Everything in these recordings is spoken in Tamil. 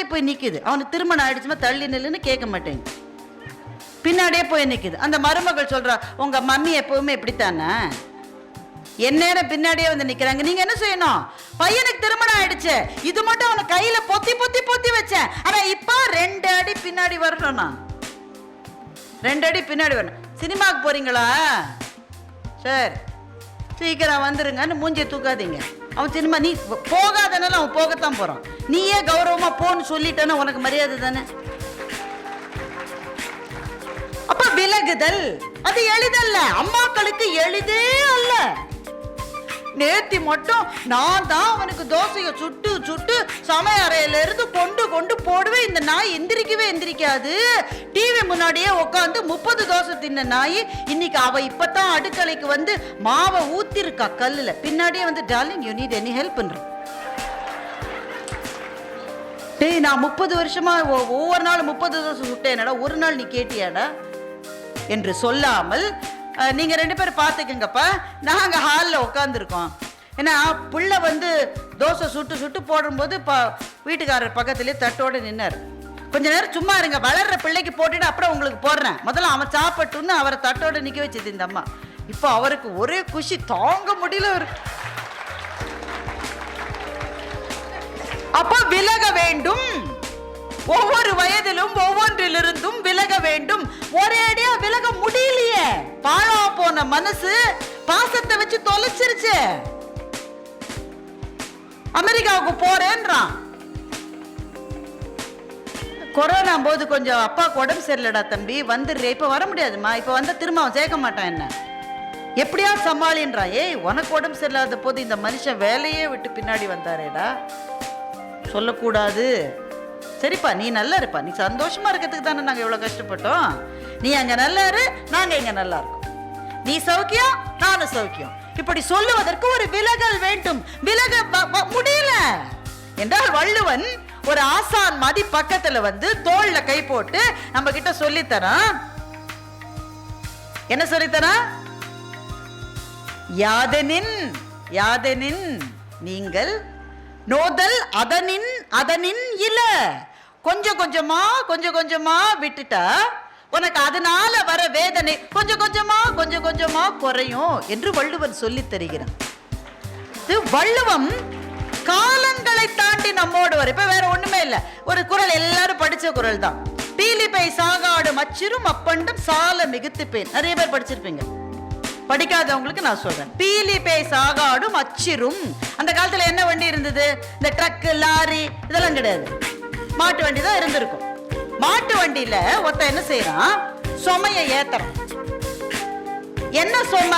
பின்னாடியே போய் நிக்குது. அவனுக்கு திருமணம் ஆயிடுச்சுமா தள்ளி நில்லுன்னு கேட்க மாட்டேங்குது. பின்னாடியே போய் நிற்கிது அந்த மருமகள் சொல்றா உங்கள் மம்மி எப்போவுமே இப்படித்தானே? எந்நேரம் பின்னாடியே வந்து நிற்கிறாங்க நீங்கள் என்ன செய்யணும்? பையனுக்கு திருமணம் ஆயிடுச்சு. இது மட்டும் அவனை கையில் பொத்தி பொத்தி பொத்தி வச்சேன். ஆனால் இப்போ ரெண்டு அடி பின்னாடி வரணும் நான் ரெண்டு அடி பின்னாடி வரணும். சினிமாவுக்கு போகிறீங்களா சரி. சீக்கிரம் வந்துருங்கன்னு மூஞ்சியை தூக்காதீங்க. அவன் சினிமா நீ போகாதனால அவன் போகத்தான் போகிறான் நீயே கௌரவமா போன்னு சொல்லிட்டேன்னா உனக்கு மரியாதை தானே? அப்ப விலகுதல். அது எளிதல்ல. அம்மாக்களுக்கு எளிதே அல்ல. நேத்தி மட்டும் நான் தான் அவனுக்கு தோசையை சுட்டு சுட்டு சமையறையில இருந்து கொண்டு கொண்டு போடுவேன். இந்த நாய் எந்திரிக்கவே எந்திரிக்காது. டிவி முன்னாடியே உட்காந்து முப்பது தோசை தின்ன நாய் இன்னைக்கு அவ இப்பதான் அடுக்கலைக்கு வந்து மாவை ஊத்திருக்கா கல்லுல. பின்னாடியே வந்து darling you need any help பண்றேன் டேய் நான் முப்பது வருஷமா ஒ- ஒவ்வொரு நாள் முப்பது தோசை சுட்டேனடா ஒரு நாள் நீ கேட்டியாடா? என்று சொல்லாமல் நீங்கள் ரெண்டு பேரும் பார்த்துக்கங்கப்பா. நாங்கள் ஹாலில் உட்காந்துருக்கோம் ஏன்னா புள்ள வந்து தோசை சுட்டு சுட்டு போடும்போது ப வீட்டுக்காரர் பக்கத்துலேயே தட்டோடு நின்னார். கொஞ்ச நேரம் சும்மா இருங்க. வளர்ற பிள்ளைக்கு போட்டுட்டு அப்புறம் உங்களுக்கு போடுறேன். முதல்ல அவன் சாப்பிட்டுன்னு அவரை தட்டோடு நிற்க வச்சது இந்த அம்மா. இப்போ அவருக்கு ஒரே குஷி தாங்க முடியல இருக்கு அப்ப விலக வேண்டும். ஒவ்வொரு வயதிலும் ஒவ்வொன்றிலிருந்தும் விலக வேண்டும். ஒரே அடியா விலக முடியலையே. பாழா போன மனசு பாசத்தை வச்சு தொலைச்சிருச்சு. அமெரிக்காவுக்கு போறேன்றான். கொரோனா போது கொஞ்சம் அப்பாவுக்கு உடம்பு சரியில்லடா தம்பி. வந்துடுறே. இப்ப வர முடியாதும்மா. இப்ப வந்தா திரும்ப அவன் சேர்க்க மாட்டான் என்ன? எப்படியா சமாளின்றான். ஏய் உனக்கு உடம்பு சரியில்லாத போது இந்த மனுஷன் வேலையே விட்டு பின்னாடி வந்தாரேடா. சொல்லக்கூடாது. சரிப்பா நீ நல்லா இருப்பா நீ சந்தோஷமா இருக்கிறதுக்கு தானே நாங்கள் இவ்வளோ கஷ்டப்பட்டோம். நீ அங்கே நல்லா இரு நாங்கள் இங்கே நல்லா இருக்கோம். நீ சௌக்கியம் நானும் சௌக்கியம். இப்படி சொல்லுவதற்கு ஒரு விலகல் வேண்டும். விலக முடியல. என்றால் வள்ளுவன் ஒரு ஆசான் மாதிரி பக்கத்துல வந்து தோல்ல கை போட்டு நம்ம கிட்ட சொல்லித்தரான் என்ன சொல்லித்தரான் யாதெனின் யாதெனின் நீங்கள் நோதல் அதனின் அதனின் இல. கொஞ்சம் கொஞ்சமா கொஞ்சம் கொஞ்சமா விட்டுட்டா உனக்கு அதனால வர வேதனை கொஞ்சம் கொஞ்சமா கொஞ்சம் கொஞ்சமா குறையும் என்று வள்ளுவன் சொல்லி தருகிறான். இது வள்ளுவம் காலங்களை தாண்டி நம்மோடு வரும் இப்ப வேற ஒண்ணுமே இல்ல. ஒரு குறள் எல்லாரும் படிச்ச குரல் தான் பீலிப்பை சாகாடும் அச்சிரும் அப்பண்டம் சால மிகுத்துப்பேன். நிறைய பேர் படிச்சிருப்பீங்க. படிக்காதவங்களுக்கு நான் சொல்றேன். பீலிபை சாகாடும் அச்சிரும். அந்த காலத்துல என்ன வண்டி இருந்தது? இந்த ட்ரக் லாரி இதெல்லாம் கிடையாது. மாட்டு வண்டி தான் இருந்திருக்கும். மாட்டு வண்டியில ஒருத்தன் என்ன செய்யறான் சுமையை ஏத்துறான். என்ன சொம?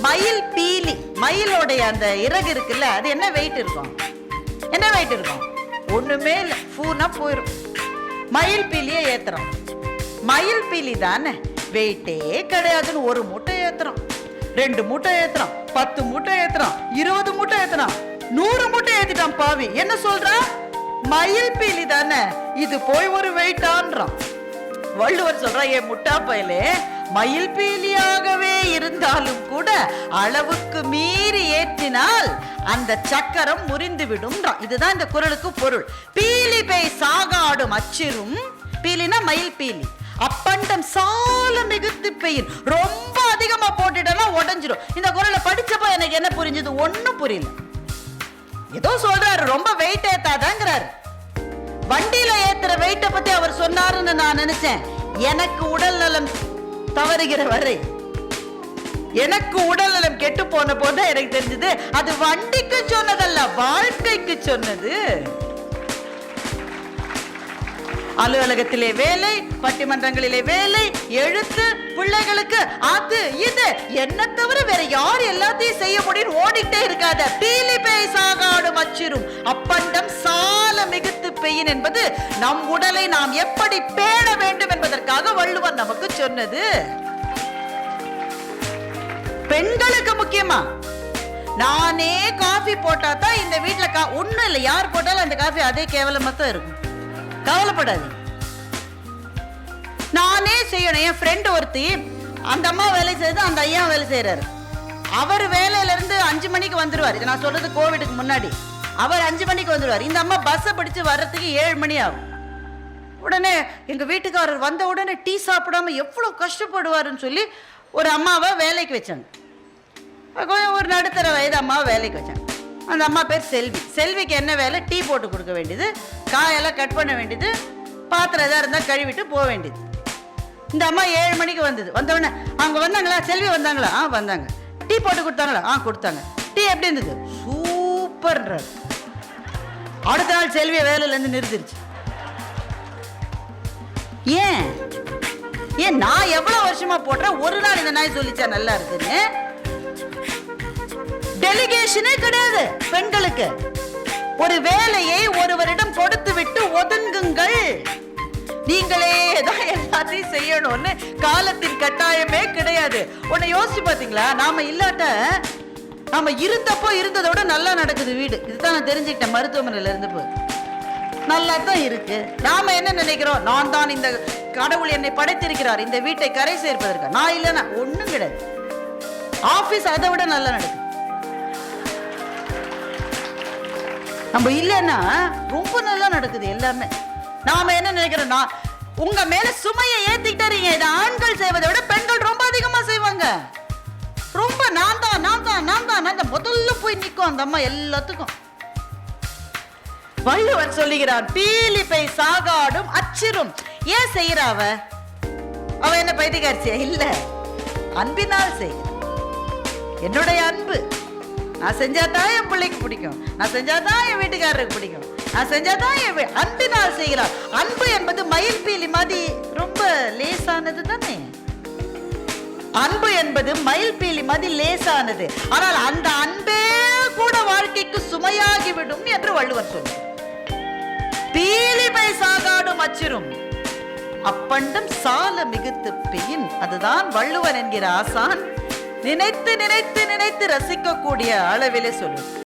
மயில் பீலி. மயிலோடைய அந்த இறகு இருக்குல்ல அது என்ன வெயிட் இருக்கும்? என்ன வெயிட் இருக்கும்? ஒண்ணுமே இல்லை. ஃபூனா போயிடும் மயில் பீலியை ஏத்துறோம் மயில் பீலி தானே? வெயிட்டே கிடையாதுன்னு ஒரு மூட்டை ஏத்துறோம் ரெண்டு மூட்டை ஏத்துறான். பத்து மூட்டை ஏத்துறான். இருபது மூட்டை ஏத்துறான். நூறு மூட்டை ஏத்திட்டான் பாவி. என்ன சொல்றான் மயில் பீலி தானே. இது போய் ஒரு வெயிட்டான்றான். வள்ளுவர் சொல்றா ஏன் முட்டா பயலே மயில் பீலியாகவே இருந்தாலும் கூட அளவுக்கு மீறி ஏற்றினால் அந்த சக்கரம் முறிந்து விடும் இதுதான் இந்த குரலுக்கு பொருள். பீலி பேய் சாகாடும் அச்சிரும். பீலினா மயில் பீலி. அப்பண்டம் சால மிகுத்து பெயின் ரொம்ப அதிகமா போட்டுட்டா உடஞ்சிடும் இந்த குரலை படிச்சப்ப எனக்கு என்ன புரிஞ்சது? ஒன்றும் புரியல. ஏதோ சொல்றாரு ரொம்ப வெயிட் ஏத்தாதாங்கிறாரு. வண்டியில ஏத்துற வெயிட்ட பத்தி அவர் சொன்னாருன்னு நான் நினைச்சேன். எனக்கு உடல் நலம் தவறுகிற வரை. எனக்கு உடல் நலம் கெட்டு போன போது எனக்கு தெரிஞ்சது. அது வண்டிக்கு சொன்னதல்ல வாழ்க்கைக்கு சொன்னது. அலுவலகத்திலே வேலை பட்டிமன்றங்களிலே வேலை எழுத்து பிள்ளைகளுக்கு அது இது. என்ன தவிர வேற யார் எல்லாத்தையும் செய்ய முடியும் ஓடிட்டே இருக்காத. பீலி பேய் சாகாடும் அச்சிரும் அப்பண்டம் சால மிகுத்து பெய்யின் என்பது நம் உடலை நாம் எப்படி பேண வேண்டும் என்பதற்காக வள்ளுவர் நமக்கு சொன்னது. பெண்களுக்கு முக்கியமா? நானே காஃபி போட்டா தான் இந்த வீட்டுல கா ஒண்ணும் இல்லை. யார் போட்டாலும் அந்த காஃபி அதே கேவலமா தான் இருக்கும். கவலைப்படாது நானே செய்யணும். என் ஃப்ரெண்டு ஒருத்தி அந்த அம்மா வேலை செய்யுது அந்த ஐயா வேலை செய்யறாரு அவர் வேலையில இருந்து அஞ்சு மணிக்கு வந்துடுவார் இது நான் சொல்றது கோவிடுக்கு முன்னாடி. அவர் அஞ்சு மணிக்கு வந்துடுவார் இந்த அம்மா பஸ்ஸை பிடிச்சு வர்றதுக்கு ஏழு மணி ஆகும். உடனே எங்க வீட்டுக்காரர் வந்த உடனே டீ சாப்பிடாம எவ்வளோ கஷ்டப்படுவாருன்னு சொல்லி ஒரு அம்மாவை வேலைக்கு வச்சாங்க. ஒரு நடுத்தர வயது அம்மாவை வேலைக்கு வச்சாங்க. அந்த அம்மா பேர் செல்வி. செல்விக்கு என்ன வேலை? டீ போட்டு கொடுக்க வேண்டியது. காயெல்லாம் கட் பண்ண வேண்டியது பாத்திரம் எதாக இருந்தால் கழுவிட்டு போக வேண்டியது. இந்த அம்மா ஏழு மணிக்கு வந்தது. வந்தவொடனே அவங்க வந்தாங்களா? செல்வி வந்தாங்களா? ஆ வந்தாங்க. டீ போட்டு கொடுத்தாங்களா? ஆ கொடுத்தாங்க. டீ எப்படி இருந்தது? சூப்பர்ன்றார் அடுத்த நாள் செல்வியை வேலையிலேருந்து நிறுத்திருச்சு. ஏன்? ஏன் நான் எவ்வளோ வருஷமா போடுறேன்? ஒரு நாள் இந்த நாய் சொல்லிச்சா நல்லா இருக்குன்னு? டெலிகேஷனே கிடையாது பெண்களுக்கு. ஒரு வேலையை ஒருவரிடம் கொடுத்து விட்டு ஒதுங்குங்கள். நீங்களே தான் எல்லாத்தையும் செய்யணும்னு காலத்தின் கட்டாயமே கிடையாது. உன்னை யோசிச்சு பாத்தீங்களா? நாம இல்லாட்ட நாம இருந்தப்போ இருந்ததோட நல்லா நடக்குது வீடு. இதுதான் நான் தெரிஞ்சுக்கிட்டேன் மருத்துவமனையில இருந்து போய் நல்லா தான் இருக்கு. நாம என்ன நினைக்கிறோம்? நான் தான் இந்த கடவுள் என்னை படைத்திருக்கிறார். இந்த வீட்டை கரை சேர்ப்பதற்கு நான் இல்லைன்னா ஒண்ணும் கிடையாது. ஆபீஸ் அதை விட நல்லா நடக்குது. நம்ம இல்லைன்னா ரொம்ப நல்லா நடக்குது எல்லாமே. நாம என்ன நினைக்கிறோம் நான் உங்க மேல சுமையை ஏத்திக்கிட்டாரீங்க இதை ஆண்கள் செய்வதை விட பெண்கள் ரொம்ப அதிகமா செய்வாங்க. ரொம்ப நான் தான் நான் தான் நான் தான் நான் முதல்ல போய் நிற்கும் அந்த அம்மா எல்லாத்துக்கும். வள்ளுவர் சொல்லுகிறார் பீலிப்பை சாகாடும் அச்சிரும் ஏன் செய்யறா அவ? அவ என்ன பைத்தியக்காரிச்சியா இல்ல. அன்பினால் செய் என்னுடைய அன்பு. நான் செஞ்சாதான் என் பிள்ளைக்கு பிடிக்கும். நான் செஞ்சாதான் என் வீட்டுக்காரருக்கு பிடிக்கும். நான் செஞ்சாதான் என் அன்பு அன்பினால் செய்கிறார். அன்பு என்பது மயில் பீலி மாதிரி ரொம்ப லேசானது தானே? அன்பு என்பது மயில் பீலி மாதிரி லேசானது. ஆனால் அந்த அன்பே கூட வாழ்க்கைக்கு சுமையாகிவிடும் என்று வள்ளுவர் சொல் பீலிமை சாகாடும் அச்சிரும். அப்பண்டம் சால மிகுத்து பெயின். அதுதான் வள்ளுவன் என்கிற ஆசான். நினைத்து நினைத்து நினைத்து ரசிக்கக்கூடிய அளவிலே சொல்லு